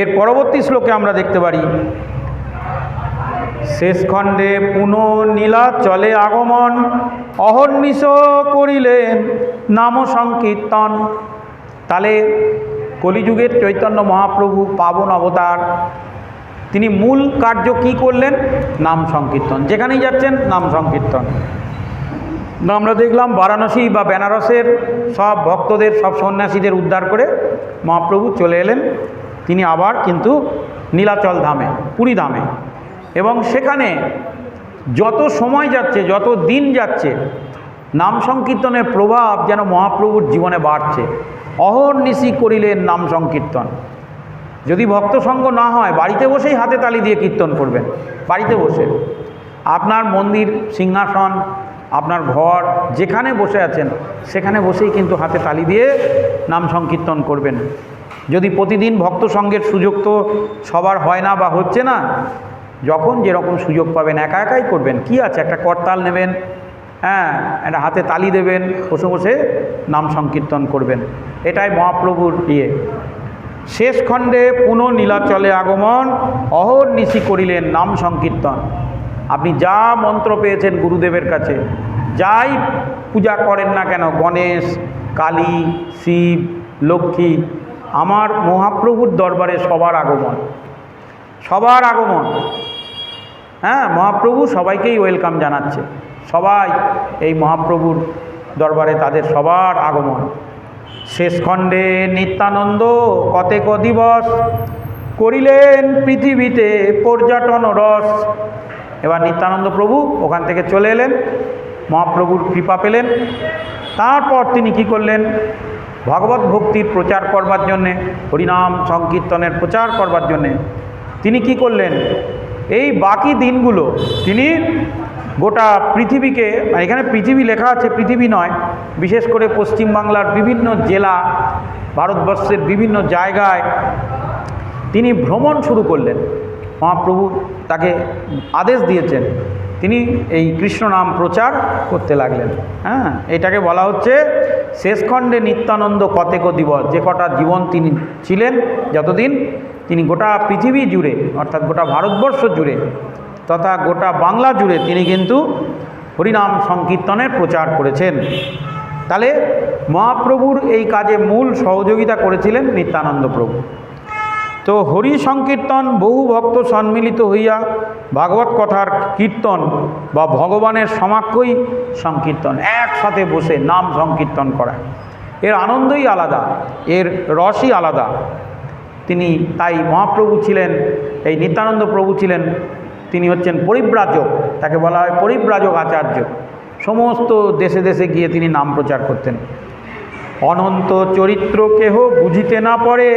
এর পরবর্তী শ্লোকে আমরা দেখতে পারি, শেষ খণ্ডে পুনঃ নীলা চলে আগমন, অহর্নিশ করিলেন নাম সংকীর্তন। তাহলে কলিযুগের চৈতন্য মহাপ্রভু পাবন অবতার, তিনি মূল কার্য কি করলেন? নাম সংকীর্তন। যেখানেই যাচ্ছেন, নাম সংকীর্তন। আমরা দেখলাম বারাণসী বা বেনারসের সব ভক্তদের, সব সন্ন্যাসীদের উদ্ধার করে মহাপ্রভু চলে এলেন। তিনি আবার কিন্তু নীলাচল ধামে, পুরী ধামে। এবং সেখানে যত সময় যাচ্ছে, যত দিন যাচ্ছে, নাম সংকীর্তনের প্রভাব যেন মহাপ্রভুর জীবনে বাড়ছে। অহর্নিশি করিলেন নাম সংকীর্তন। যদি ভক্ত সঙ্গ না হয়, বাড়িতে বসেই হাতে তালি দিয়ে কীর্তন করবেন, বাড়িতে বসে। আপনার মন্দির, সিংহাসন আপনার ঘর যেখানে বসে আছেন, সেখানে বসেই কিন্তু হাতে তালি দিয়ে নাম সংকীর্তন করবেন। যদি প্রতিদিন ভক্ত সঙ্গের সুযোগ তো সবার হয় না বা হচ্ছে না, যখন যেরকম সুযোগ পাবেন, একা একাই করবেন। কি আছে? একটা করতাল নেবেন হ্যাঁ একটা হাতে তালি দেবেন, বসে বসে নাম সংকীর্তন করবেন। এটাই মহাপ্রভুর ইয়ে। শেষ খণ্ডে পুনঃ নীলাচলে আগমন, অহর নিশি করিলেন নাম সংকীর্তন। আপনি যা মন্ত্র পেয়েছেন গুরুদেবের কাছে, যাই পূজা করেন না কেন, গণেশ, কালী, শিব, লক্ষ্মী, আমার মহাপ্রভুর দরবারে সবার আগমন। সবার আগমন। হ্যাঁ মহাপ্রভু সবাইকেই ওয়েলকাম জানাচ্ছে। সবাই এই মহাপ্রভুর দরবারে তাদের সবার আগমন। শেষ খণ্ডে নিত্যানন্দ কতেক দিবস করিলেন পৃথিবীতে পর্যটন রস। এবার নিত্যানন্দ প্রভু ওখান থেকে চলে এলেন, মহাপ্রভুর কৃপা পেলেন। তারপর তিনি কি করলেন? ভগবত ভক্তির প্রচার করবার জন্যে, হরিনাম সংকীর্তনের প্রচার করবার জন্যে তিনি কি করলেন? এই বাকি দিনগুলো তিনি গোটা পৃথিবীকে এখানে পৃথিবী লেখা আছে, পৃথিবী নয়, বিশেষ করে পশ্চিমবাংলার বিভিন্ন জেলা, ভারতবর্ষের বিভিন্ন জায়গায় তিনি ভ্রমণ শুরু করলেন। মহাপ্রভু তাকে আদেশ দিয়েছেন। তিনি এই কৃষ্ণ নাম প্রচার করতে লাগলেন। হ্যাঁ এটাকে বলা হচ্ছে শেষখণ্ডে নিত্যানন্দ কতেক দিবস, যে কটা জীবন তিনি ছিলেন যতদিন তিনি গোটা পৃথিবী জুড়ে, অর্থাৎ গোটা ভারতবর্ষ জুড়ে, তথা গোটা বাংলা জুড়ে তিনি কিন্তু হরিনাম সংকীর্তনের প্রচার করেছেন। তাহলে মহাপ্রভুর এই কাজে মূল সহযোগিতা করেছিলেন নিত্যানন্দ প্রভু। তো হরি সংকীর্তন বহু ভক্ত সম্মিলিত হইয়া ভাগবত কথার কীর্তন বা ভগবানের সমাক্ষই সংকীর্তন, একসাথে বসে নাম সংকীর্তন করা। এর আনন্দই আলাদা, এর রসই আলাদা। তিনি তাই মহাপ্রভু ছিলেন, এই নিত্যানন্দ প্রভু ছিলেন, তিনি হচ্ছেন পরিব্রাজক, তাকে বলা হয় পরিব্রাজক আচার্য। সমস্ত দেশে দেশে গিয়ে তিনি নাম প্রচার করতেন। অনন্ত চরিত্র কেহ বুঝিতে না পড়ে,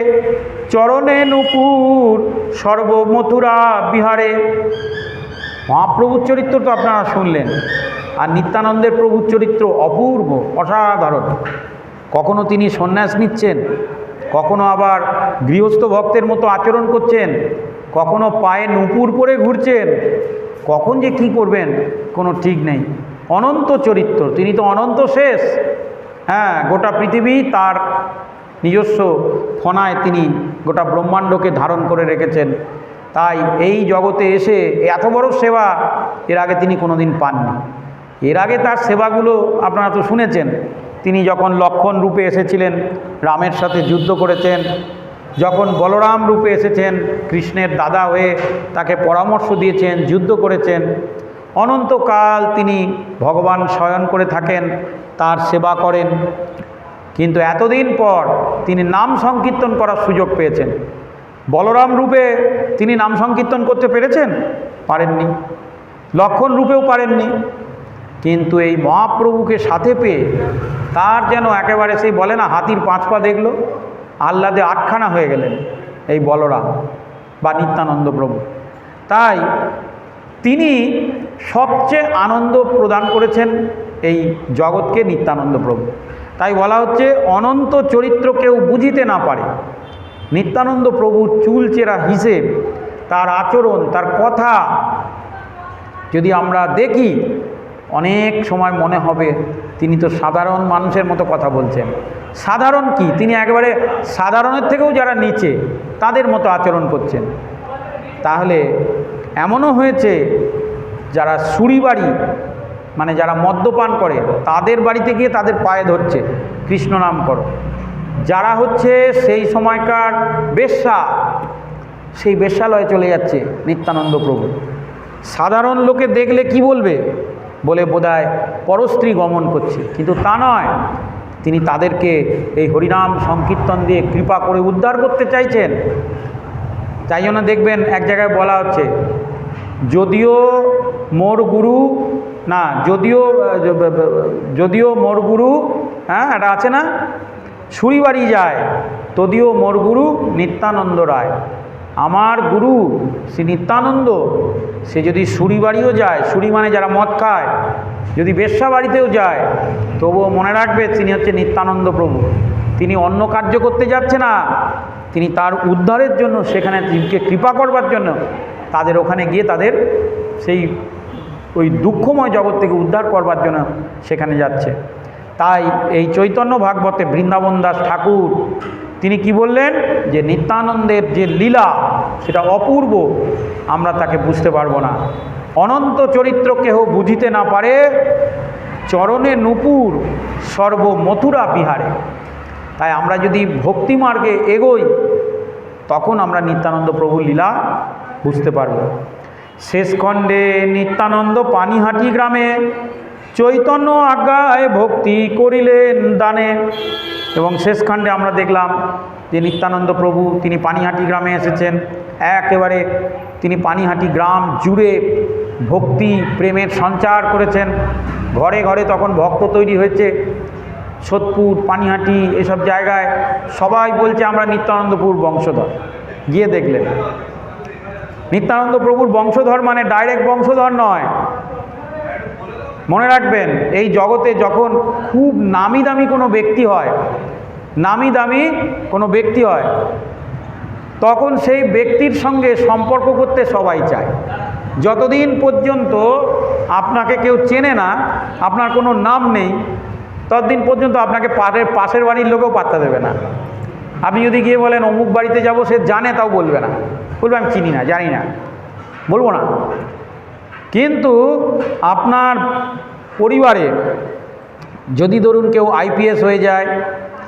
চরণে নুপুর সর্বমথুরা বিহারে। মহাপ্রভুর চরিত্র তো আপনারা শুনলেন, আর নিত্যানন্দের প্রভুর চরিত্র অপূর্ব, অসাধারণ। কখনো তিনি সন্ন্যাস নিচ্ছেন, কখনো আবার গৃহস্থ ভক্তের মতো আচরণ করছেন, কখনো পায়ে নুপুর পরে ঘুরছেন, কখন যে কি করবেন, কোনো ঠিক নেই। অনন্ত চরিত্র, তিনি তো অনন্ত শেষ। হ্যাঁ গোটা পৃথিবী তার নিজস্ব ফনায় তিনি গোটা ব্রহ্মাণ্ডকে ধারণ করে রেখেছেন। তাই এই জগতে এসে এত বড় সেবা এর আগে তিনি কোনোদিন পাননি। এর আগে তার সেবাগুলো আপনারা তো শুনেছেন। তিনি যখন লক্ষণ রূপে এসেছিলেন, রামের সাথে যুদ্ধ করেছেন, যখন বলরাম রূপে এসেছেন, কৃষ্ণের দাদা হয়ে তাকে পরামর্শ দিয়েছেন, যুদ্ধ করেছেন অনন্তকাল তিনি ভগবান শয়ন করে থাকেন, তার সেবা করেন। কিন্তু এতদিন পর তিনি নাম সংকীর্তন করার সুযোগ পেয়েছেন। বলরাম রূপে তিনি নাম সংকীর্তন করতে পেরেছেন? পারেননি। লক্ষণ রূপেও পারেননি। কিন্তু এই মহাপ্রভুকে সাথে পেয়ে তার যেন একেবারে সেই বলে না, হাতির পাঁচ পা দেখল, আহ্লাদে আটখানা হয়ে গেলেন এই বলরাম বা নিত্যানন্দ প্রভু। তাই তিনি সবচেয়ে আনন্দ প্রদান করেছেন এই জগৎকে নিত্যানন্দ প্রভু। তাই বলা হচ্ছে, অনন্ত চরিত্র কেউ বুঝিতে না পারে। নিত্যানন্দ প্রভুর চুলচেরা হিসেব, তার আচরণ, তার কথা যদি আমরা দেখি, অনেক সময় মনে হবে তিনি তো সাধারণ মানুষের মতো কথা বলছেন। সাধারণ কি? তিনি একেবারে সাধারণের থেকেও যারা নিচে, তাদের মতো আচরণ করছেন। তাহলে এমনও হয়েছে, যারা সুরি বাড়ি মানে যারা মদ্যপান করে, তাদের বাড়িতে গিয়ে তাদের পায়ে ধরছে, কৃষ্ণ নাম করো। যারা হচ্ছে সেই সময়কার বেশ্যা, সেই বেশ্যালয়ে চলে যাচ্ছে নিত্যানন্দ প্রভু। সাধারণ লোকে দেখলে কি বলবে? বলে বোধহয় পরস্ত্রী গমন করছে। কিন্তু তা নয়, তিনি তাদেরকে এই হরিনাম সংকীর্তন দিয়ে কৃপা করে উদ্ধার করতে চাইছেন। তাই জন্য দেখবেন এক জায়গায় বলা হচ্ছে, যদিও মোর গুরু, না, যদিও যদিও মোর গুরু হ্যাঁ এটা আছে না? সুরিবাড়ি যায়, তদিও মোর গুরু নিত্যানন্দ রায়। আমার গুরু শ্রী নিত্যানন্দ, সে যদি বাড়িও যায়, সুরি মানে যারা মদ খায়, যদি বেশ্যা বাড়িতেও যায়, তবুও মনে রাখবে তিনি হচ্ছে নিত্যানন্দ প্রভু। তিনি অন্য কার্য করতে যাচ্ছে না তিনি তার উদ্ধারের জন্য সেখানে জীবকে কৃপা করবার জন্য তাদের ওখানে গিয়ে তাদের সেই ওই দুঃখময় জগৎ থেকে উদ্ধার করবার জন্য সেখানে যাচ্ছে। তাই এই চৈতন্য ভাগবতে বৃন্দাবন দাস ঠাকুর, তিনি কি বললেন? যে নিত্যানন্দের যে লীলা, সেটা অপূর্ব, আমরা তাকে বুঝতে পারব না। অনন্ত চরিত্র কেহ বুঝিতে না পারে, চরণে নুপুর সর্বমথুরা বিহারে। তাই আমরা যদি ভক্তি মার্গে এগোই, তখন আমরা নিত্যানন্দ প্রভুর লীলা বুঝতে পারব। শেষ খণ্ডে নিত্যানন্দ পানিহাটি গ্রামে চৈতন্য আজ্ঞায় ভক্তি করিলেন দানে এবং শেষখণ্ডে আমরা দেখলাম যে নিত্যানন্দ প্রভু তিনি পানিহাটি গ্রামে এসেছেন। একেবারে তিনি পানিহাটি গ্রাম জুড়ে ভক্তি প্রেমের সঞ্চার করেছেন। ঘরে ঘরে তখন ভক্ত তৈরি হয়েছে। সোদপুর, পানিহাটি এসব জায়গায় সবাই বলছে আমরা নিত্যানন্দপুর বংশধর। গিয়ে দেখলেন। নিত্যানন্দ প্রভুর বংশধর মানে ডাইরেক্ট বংশধর নয়। মনে রাখবেন, এই জগতে যখন খুব নামি দামি কোনো ব্যক্তি হয় নামি দামি কোনো ব্যক্তি হয়, তখন সেই ব্যক্তির সঙ্গে সম্পর্ক করতে সবাই চায়। যতদিন পর্যন্ত আপনাকে কেউ চেনে না, আপনার কোনো নাম নেই ততদিন পর্যন্ত আপনাকে পাশের পাশের বাড়ির লোকেও পাত্তা দেবে না। আপনি যদি গিয়ে বলেন, অমুক বাড়িতে যাব, সে জানে, তাও বলবে না। বলবে, আমি চিনি না, জানি না। বলব না। কিন্তু আপনার পরিবারে যদি ধরুন কেউ আইপিএস হয়ে যায়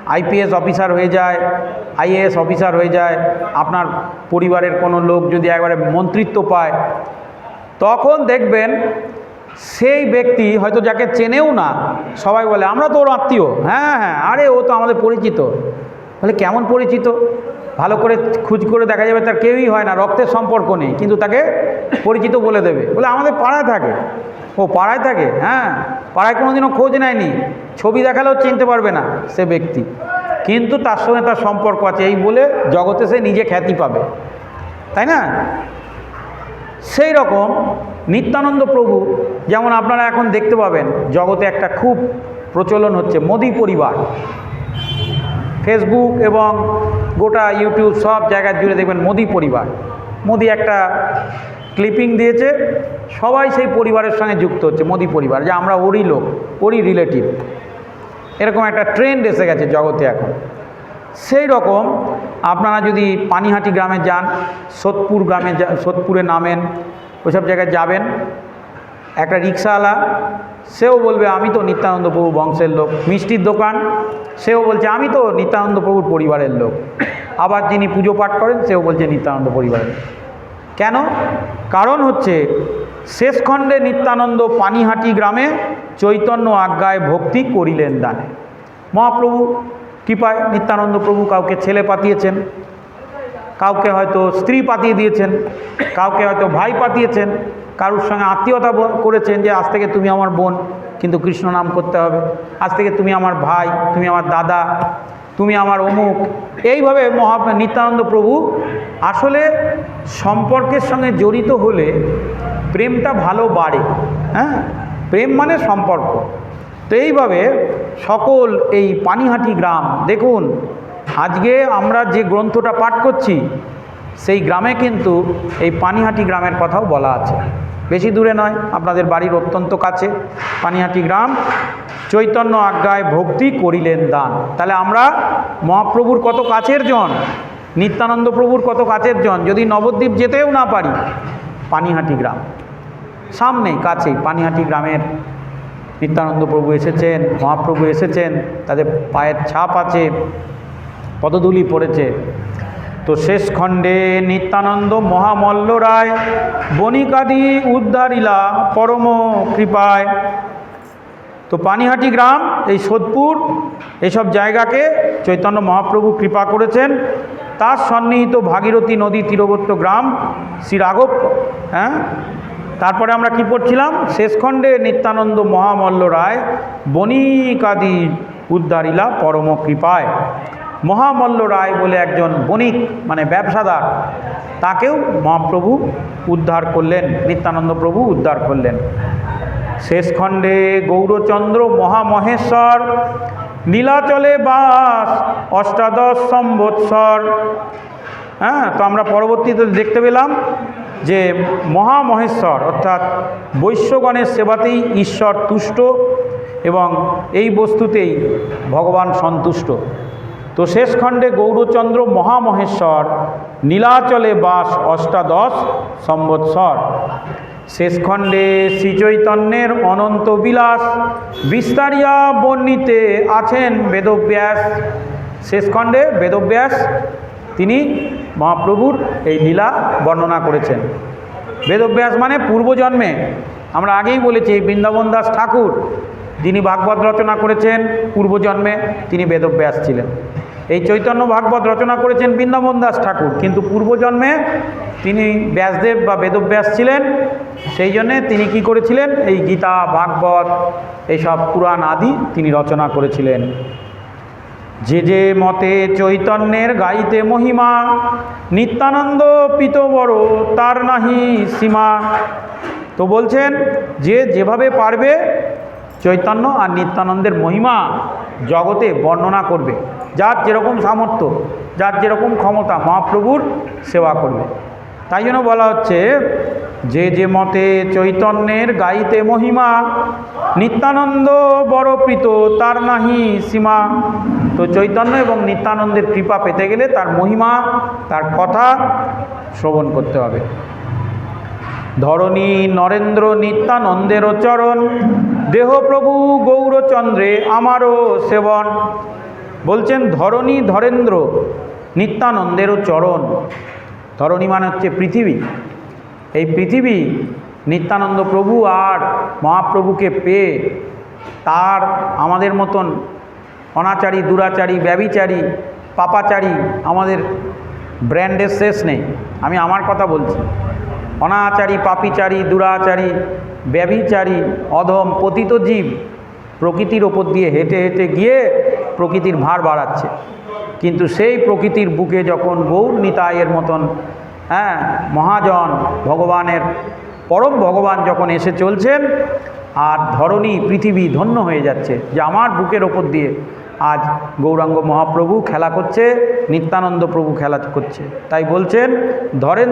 আইপিএস অফিসার হয়ে যায় আইএএস অফিসার হয়ে যায়, আপনার পরিবারের কোনো লোক যদি একবারে মন্ত্রিত্ব পায়, তখন দেখবেন সেই ব্যক্তি হয়তো যাকে চেনেও না, সবাই বলে, আমরা তো ওর আত্মীয়। হ্যাঁ হ্যাঁ আরে ও তো আমাদের পরিচিত। বলে, কেমন পরিচিত? ভালো করে খুঁজ করে দেখা যাবে তার কেউই হয় না, রক্তের সম্পর্ক নেই, কিন্তু তাকে পরিচিত বলে দেবে। বলে, আমাদের পাড়ায় থাকে। ও পাড়ায় থাকে? হ্যাঁ পাড়ায় কোনোদিনও খোঁজ নেয়নি। ছবি দেখালেও চিনতে পারবে না সে ব্যক্তি। কিন্তু তার সঙ্গে তার সম্পর্ক আছে, এই বলে জগতে সে নিজে খ্যাতি পাবে। তাই না? সেই রকম নিত্যানন্দ প্রভু যেমন আপনারা এখন দেখতে পাবেন, জগতে একটা খুব প্রচলন হচ্ছে, মোদি পরিবার। ফেসবুক এবং গোটা ইউটিউব সব জায়গায় জুড়ে দেখবেন মোদি পরিবার। মোদি একটা ক্লিপিং দিয়েছে, সবাই সেই পরিবারের সঙ্গে যুক্ত হচ্ছে, মোদি পরিবার, যে আমরা ওরই লোক, ওরই রিলেটিভ এরকম একটা ট্রেন্ড এসে গেছে জগতে এখন। সেই রকম আপনারা যদি পানিহাটি গ্রামে যান, সোদপুর গ্রামে সোদপুরে নামেন, ওইসব জায়গায় যাবেন একটা রিক্সাওয়ালা, সেও বলবে, আমি তো নিত্যানন্দ প্রভু বংশের লোক, মিষ্টির দোকান। সেও বলছে, আমি তো নিত্যানন্দ প্রভুর পরিবারের লোক। আবার যিনি পুজো পাঠ করেন, সেও বলছে, নিত্যানন্দ পরিবারের কেন? কারণ হচ্ছে শেষখণ্ডে নিত্যানন্দ পানিহাটি গ্রামে চৈতন্য আজ্ঞায় ভক্তি করিলেন দানে। মহাপ্রভু, কৃপায় নিত্যানন্দ প্রভু কাউকে ছেলে পাতিয়েছেন, কাউকে হয়তো স্ত্রী পাতিয়ে দিয়েছেন, কাউকে হয়তো ভাই পাতিয়েছেন কারোর সঙ্গে আত্মীয়তা করেছেন যে আজ থেকে তুমি আমার বোন, কিন্তু কৃষ্ণ নাম করতে হবে। আজ থেকে তুমি আমার ভাই, তুমি আমার দাদা, তুমি আমার অমুক। এইভাবে মহা, নিত্যানন্দ প্রভু আসলে সম্পর্কের সঙ্গে জড়িত হলে প্রেমটা ভালো বাড়ে। হ্যাঁ? প্রেম মানে সম্পর্ক। তো এইভাবে সকল এই পানিহাটি গ্রাম, দেখুন, আজকে আমরা যে গ্রন্থটা পাঠ করছি সেই গ্রামে কিন্তু এই পানিহাটি গ্রামের কথাও বলা আছে। বেশি দূরে নয়, আপনাদের বাড়ির অত্যন্ত কাছে। পানিহাটি গ্রাম চৈতন্য আজ্ঞায় ভক্তি করিলেন দান। তাহলে আমরা মহাপ্রভুর কত কাছের জন? নিত্যানন্দ প্রভুর কত কাছের জন? যদি নবদ্বীপ যেতেও না পারি, পানিহাটি গ্রাম। সামনেই কাছেই পানিহাটি গ্রামের নিত্যানন্দ প্রভু এসেছেন, মহাপ্রভু এসেছেন, তাদের পায়ের ছাপ আছে, পদধূলি পড়েছে। তো শেষ খণ্ডে নিত্যানন্দ মহামল্ল রায়, বণিকাদি উদ্ধারিলা পরম কৃপায়। তো পানিহাটি গ্রাম, এই সোদপুর, এইসব জায়গাকে চৈতন্য মহাপ্রভু কৃপা করেছেন। তার সন্নিহিত ভাগীরথী নদী তীরবর্ত গ্রাম শ্রী রাঘব হ্যাঁ? তারপরে আমরা কি পড়ছিলাম? শেষখণ্ডে নিত্যানন্দ মহামল্ল রায়, বণিকাদি উদ্ধারিলা পরম কৃপায়। মহামল্ল রায় বলে একজন বণিক মানে ব্যবসাদার, তাকেও মহাপ্রভু উদ্ধার করলেন, নিত্যানন্দ প্রভু উদ্ধার করলেন। শেষ খণ্ডে গৌরচন্দ্র মহামহেশ্বর, নীলাচলে বাস, অষ্টাদশ সম্বৎসর। হ্যাঁ তো আমরা পরবর্তীতে দেখতে পেলাম যে মহামহেশ্বর, অর্থাৎ বৈশ্যগণের সেবাতেই ঈশ্বর তুষ্ট এবং এই বস্তুতেই ভগবান সন্তুষ্ট। তো শেষ খণ্ডে গৌরচন্দ্র মহামহেশ্বর, নীলাচলে বাস অষ্টাদশ সম্বৎসর। শেষ খণ্ডে শ্রীচৈতন্যের অনন্ত বিলাস, বিস্তারিয়া বর্ণিতে আছেন বেদব্যাস। শেষ খণ্ডে বেদব্যাস, তিনি মহাপ্রভুর এই লীলা বর্ণনা করেছেন। বেদব্যাস মানে পূর্বজন্মে, আমরা আগেই বলেছি, বৃন্দাবন দাস ঠাকুর, যিনি ভাগবত রচনা করেছেন, পূর্বজন্মে তিনি বেদব্যাস ছিলেন। এই চৈতন্য ভাগবত রচনা করেছেন বৃন্দাবন দাস ঠাকুর। কিন্তু পূর্বজন্মে তিনি ব্যাসদেব বা বেদব্যাস ছিলেন, সেই জন্যে তিনি কি করেছিলেন? এই গীতা, ভাগবত, এইসব পুরাণ আদি তিনি রচনা করেছিলেন। যে যে মতে চৈতন্যের গাইতে মহিমা, নিত্যানন্দ পিত বড় তার নাহি সীমা। তো বলছেন, যে যেভাবে পারবে, চৈতন্য আর নিত্যানন্দের মহিমা জগতে বর্ণনা করবে। যার যেরকম সামর্থ্য, যার যেরকম ক্ষমতা মহাপ্রভুর সেবা করবে। তাই জন্য বলা হচ্ছে, যে যে মতে চৈতন্যের গাইতে মহিমা, নিত্যানন্দ বড় প্রীত তার নাহি সীমা। তো চৈতন্য এবং নিত্যানন্দের কৃপা পেতে গেলে তার মহিমা, তার কথা শ্রবণ করতে হবে। ধরণী নরেন্দ্র নিত্যানন্দেরও চরণ দেহপ্রভু গৌরচন্দ্রে আমারও সেবন। বলছেন, ধরণী ধরেন্দ্র, নিত্যানন্দেরও চরণ। ধরণী মানে হচ্ছে পৃথিবী। এই পৃথিবী নিত্যানন্দ প্রভু আর মহাপ্রভুকে পেয়ে তার আমাদের মতন অনাচারী, দুরাচারী ব্যবিচারী পাপাচারী আমাদের ব্র্যান্ডের শেষ নেই। আমি আমার কথা বলছি। অনাচারী, পাপিচারী, দুরাচারী, ব্যভিচারী, অধম পতিত জীব প্রকৃতির ওপর দিয়ে হেঁটে হেঁটে গিয়ে প্রকৃতির ভার বাড়াচ্ছে। কিন্তু সেই প্রকৃতির বুকে যখন গৌর নিতাইয়ের মতন হ্যাঁ মহাজন ভগবানের, পরম ভগবান যখন এসে চলছেন, আর ধরণী পৃথিবী ধন্য হয়ে যাচ্ছে, যে আমার বুকের ওপর দিয়ে আজ গৌরাঙ্গ মহাপ্রভু খেলা করছে, নিত্যানন্দ প্রভু খেলা করছে। তাই বলছেন, ধরেন,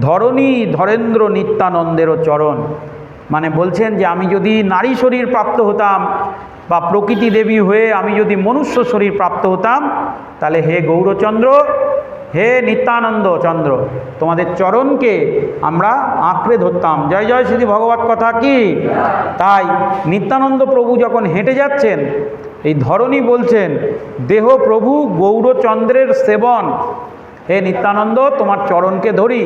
ধরণী ধরেন্দ্র নিত্যানন্দেরও চরণ। মানে বলছেন যে আমি যদি নারী শরীর প্রাপ্ত হতাম বা প্রকৃতি দেবী হয়ে আমি যদি মনুষ্য শরীর প্রাপ্ত হতাম, তাহলে হে গৌরচন্দ্র, হে নিত্যানন্দ চন্দ্র, তোমাদের চরণকে আমরা আঁকড়ে ধরতাম। জয় জয় শ্রী ভগবত কথা কি? তাই নিত্যানন্দ প্রভু যখন হেঁটে যাচ্ছেন, এই ধরনী বলছেন, দেহ প্রভু গৌরচন্দ্রের সেবন। হে নিত্যানন্দ, তোমার চরণকে ধরি।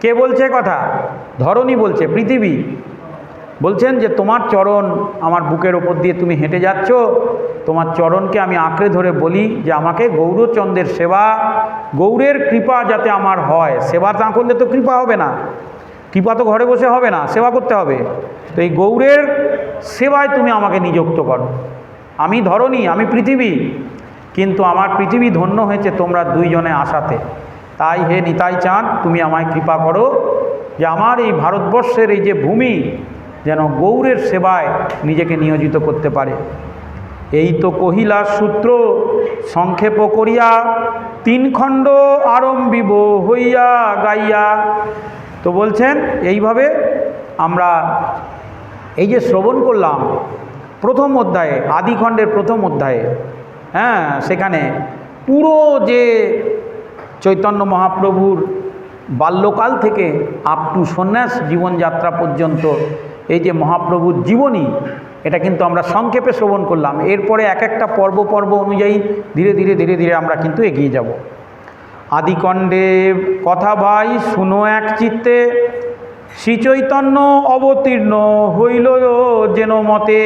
কে বলছে কথা? ধরনী বলছে, পৃথিবী। বলছেন যে, তোমার চরণ আমার বুকের ওপর দিয়ে তুমি হেঁটে যাচ্ছ। তোমার চরণকে আমি আঁকড়ে ধরে বলি যে, আমাকে গৌরচন্দ্রের সেবা, গৌরের কৃপা যাতে আমার হয়। সেবা না করলে তো কৃপা হবে না। কৃপা তো ঘরে বসে হবে না, সেবা করতে হবে। তো এই গৌরের সেবায় তুমি আমাকে নিযুক্ত করো। আমি ধরনি আমি পৃথিবী, কিন্তু আমার পৃথিবী ধন্য হয়েছে তোমরা দুইজনে আসাতে তাই হে নিতাই চাঁদ, তুমি আমায় কৃপা করো যে, আমার এই ভারতবর্ষের এই যে ভূমি যেন গৌরের সেবায় নিজেকে নিয়োজিত করতে পারে। এই তো কহিলা সূত্র, সংক্ষেপ করিয়া তিন খণ্ড আরম্ভিব হইয়া গাইয়া। তো বলছেন, এইভাবে আমরা এই যে শ্রবণ করলাম, প্রথম অধ্যায়ে, আদিখণ্ডের প্রথম অধ্যায়ে হ্যাঁ সেখানে পুরো যে চৈতন্য মহাপ্রভুর বাল্যকাল থেকে আপ টু সন্ন্যাস জীবনযাত্রা পর্যন্ত এই যে মহাপ্রভুর জীবনী, এটা কিন্তু আমরা সংক্ষেপে শ্রবণ করলাম। এরপরে এক একটা পর্ব পর্ব অনুযায়ী ধীরে ধীরে ধীরে ধীরে আমরা কিন্তু এগিয়ে যাব। আদিকণ্ডে কথা ভাই, শুনো এক চিত্তে, শ্রীচৈতন্য অবতীর্ণ হইল যেন মতে।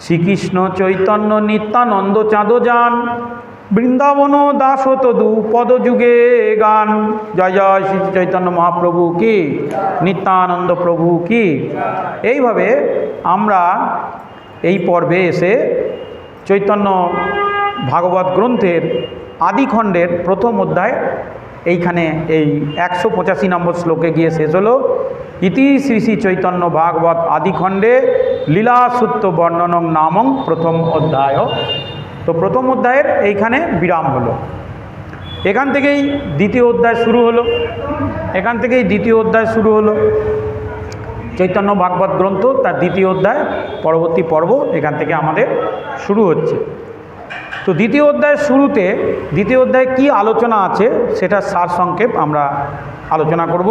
শ্রীকৃষ্ণ চৈতন্য নিত্যানন্দ চাঁদ যান বৃন্দাবন দাস তদু পদযুগে গান। জয় জয় শ্রী চৈতন্য মহাপ্রভু কি? নিত্যানন্দ প্রভু কি? এইভাবে আমরা এই পর্বে এসে চৈতন্য ভাগবত গ্রন্থের আদিখণ্ডের প্রথম অধ্যায় এইখানে এই একশো পঁচাশি নম্বর শ্লোকে গিয়ে শেষ হলো। ইতি শ্রী শ্রী চৈতন্য ভাগবত আদিখণ্ডে লীলাসূত্র বর্ণনং নামং প্রথম অধ্যায়। তো প্রথম অধ্যায়ের এইখানে বিরাম হলো। এখান থেকেই দ্বিতীয় অধ্যায় শুরু হলো। এখান থেকেই দ্বিতীয় অধ্যায় শুরু হলো। চৈতন্য ভাগবত গ্রন্থ, তার দ্বিতীয় অধ্যায়, পরবর্তী পর্ব এখান থেকে আমাদের শুরু হচ্ছে। তো দ্বিতীয় অধ্যায়ের শুরুতে, দ্বিতীয় অধ্যায়ে কি আলোচনা আছে, সেটা সার সংক্ষেপ আমরা আলোচনা করব।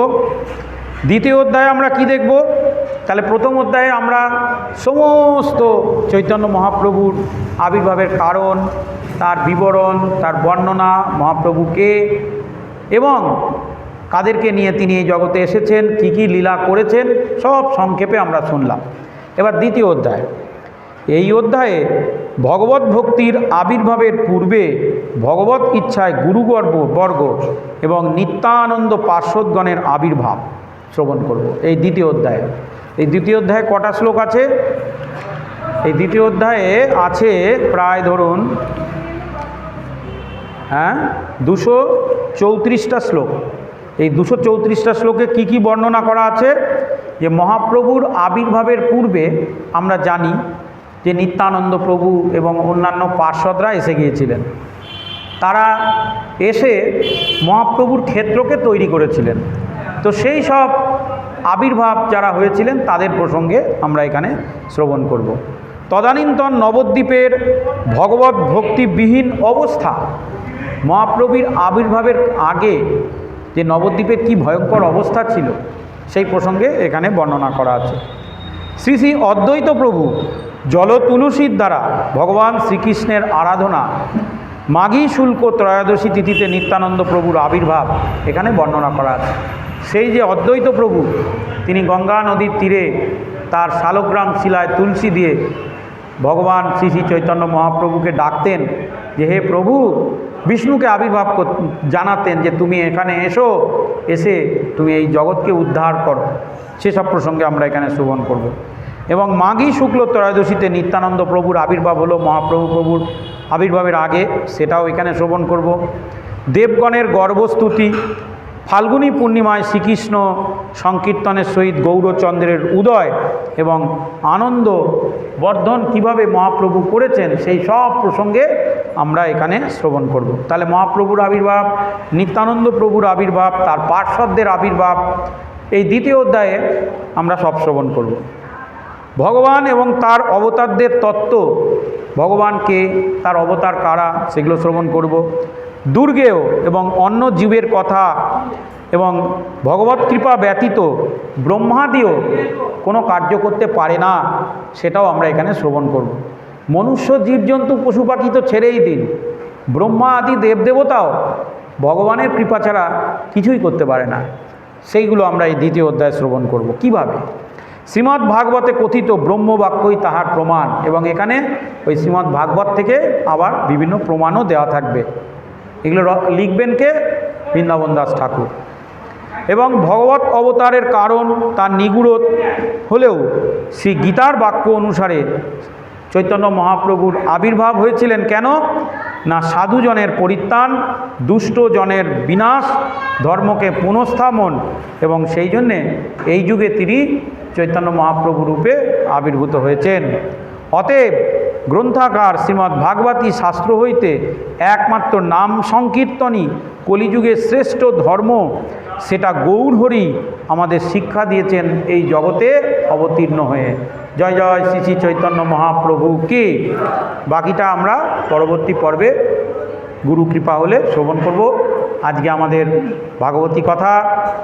দ্বিতীয় অধ্যায়ে আমরা কি দেখব? তাহলে প্রথম অধ্যায়ে আমরা সমস্ত চৈতন্য মহাপ্রভুর আবির্ভাবের কারণ, তার বিবরণ, তার বর্ণনা মহাপ্রভুকে এবং কাদেরকে নিয়ে তিনি এই জগতে এসেছেন, কি কি লীলা করেছেন, সব সংক্ষেপে আমরা শুনলাম। এবার দ্বিতীয় অধ্যায়। এই অধ্যায়ে ভগবত ভক্তির আবির্ভাবের পূর্বে ভগবত ইচ্ছায় গুরুগর্ব বর্গ এবং নিত্যানন্দ পার্শ্বদগণের আবির্ভাব। শ্রবণ করব। এই দ্বিতীয় অধ্যায়। এই দ্বিতীয় অধ্যায়ে কটা শ্লোক আছে? এই দ্বিতীয় অধ্যায়ে আছে প্রায় ধরুন হ্যাঁ দুশো চৌত্রিশটা শ্লোক। এই দুশো চৌত্রিশটা শ্লোকে কি কি বর্ণনা করা আছে? যে মহাপ্রভুর আবির্ভাবের পূর্বে আমরা জানি যে নিত্যানন্দ প্রভু এবং অন্যান্য পার্ষদরা এসে গিয়েছিলেন। তারা এসে মহাপ্রভুর ক্ষেত্রকে তৈরি করেছিলেন। তো সেই সব আবির্ভাব যারা হয়েছিলেন, তাদের প্রসঙ্গে আমরা এখানে শ্রবণ করব। তদানীন্তন নবদ্বীপের ভগবত ভক্তিবিহীন অবস্থা, মহাপ্রভুর আবির্ভাবের আগে যে নবদ্বীপের কি ভয়ঙ্কর অবস্থা ছিল, সেই প্রসঙ্গে এখানে বর্ণনা করা আছে। শ্রী শ্রী অদ্বৈত প্রভু জল তুলসীর দ্বারা ভগবান শ্রীকৃষ্ণের আরাধনা, মাঘী শুল্ক ত্রয়োদশী তিথিতে নিত্যানন্দ প্রভুর আবির্ভাব এখানে বর্ণনা করা আছে। সেই যে অদ্বৈত প্রভু, তিনি গঙ্গা নদীর তীরে তার শালগ্রাম শিলায় তুলসী দিয়ে ভগবান শ্রী শ্রী চৈতন্য মহাপ্রভুকে ডাকতেন যে, হে প্রভু, বিষ্ণুকে আবির্ভাব জানাতেন যে তুমি এখানে এসো, এসে তুমি এই জগৎকে উদ্ধার করো। সেসব প্রসঙ্গে আমরা এখানে শ্রবণ করব। এবং মাঘী শুক্ল ত্রয়োদশীতে নিত্যানন্দ প্রভুর আবির্ভাব হলো, মহাপ্রভু প্রভুর আবির্ভাবের আগে, সেটাও এখানে শ্রবণ করব। দেবগণের গর্ভস্তুতি ফাল্গুনী পূর্ণিমায় শ্রীকৃষ্ণ সংকীর্তনের সহিত গৌরচন্দ্রের উদয় এবং আনন্দ বর্ধন কীভাবে মহাপ্রভু করেছেন, সেই সব প্রসঙ্গে আমরা এখানে শ্রবণ করব। তাহলে মহাপ্রভুর আবির্ভাব, নিত্যানন্দ প্রভুর আবির্ভাব, তার পার্শ্বদের আবির্ভাব, এই দ্বিতীয় অধ্যায়ে আমরা সব শ্রবণ করব। ভগবান এবং তার অবতারদের তত্ত্ব, ভগবানকে তার অবতার কারা, সেগুলো শ্রবণ করব। দুর্গেয় এবং অন্য জীবের কথা এবং ভগবত কৃপা ব্যতীত ব্রহ্মাদিও কোনো কার্য করতে পারে না, সেটাও আমরা এখানে শ্রবণ করব। মনুষ্য জীবজন্তু পশু পাখি তো ছেড়েই দিন। ব্রহ্মা আদি দেবদেবতাও ভগবানের কৃপা ছাড়া কিছুই করতে পারে না। সেইগুলো আমরা এই দ্বিতীয় অধ্যায় শ্রবণ করব। কীভাবে? শ্রীমদ্ ভাগবতে কথিত ব্রহ্মবাক্যই তাহার প্রমাণ এবং এখানে ওই শ্রীমদ্ ভাগবত থেকে আবার বিভিন্ন প্রমাণও দেওয়া থাকবে। এগুলো লিখবেন কে? বৃন্দাবন দাস ঠাকুর। এবং ভগবত অবতারের কারণ তার নিগুড় হলেও শ্রী গীতার বাক্য অনুসারে চৈতন্য মহাপ্রভুর আবির্ভাব হয়েছিলেন কেন? না সাধুজনের পরিত্রাণ, দুষ্টজনের বিনাশ, ধর্মকে পুনঃস্থাপন এবং সেই জন্যে এই যুগে তিনি চৈতন্য মহাপ্রভু রূপে আবির্ভূত হয়েছেন। অতএব গ্রন্থাকার শ্রীমদ্ ভাগবতী শাস্ত্র হইতে একমাত্র নাম সংকীর্তনই কলিযুগের শ্রেষ্ঠ ধর্ম। সেটা গৌরহরি আমাদের শিক্ষা দিয়েছেন এই জগতে অবতীর্ণ হয়ে। জয় জয় শ্রী শ্রী চৈতন্য মহাপ্রভু কে বাকিটা আমরা পরবর্তী পর্বে গুরু কৃপা হলে শ্রবণ করব। আজকে আমাদের ভাগবতী কথা,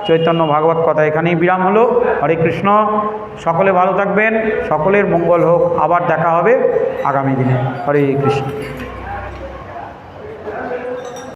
চৈতন্য ভাগবত কথা এখানেই বিরাম হলো। হরে কৃষ্ণ, সকলে ভালো থাকবেন, সকলের মঙ্গল হোক, আবার দেখা হবে আগামী দিনে। হরে কৃষ্ণ।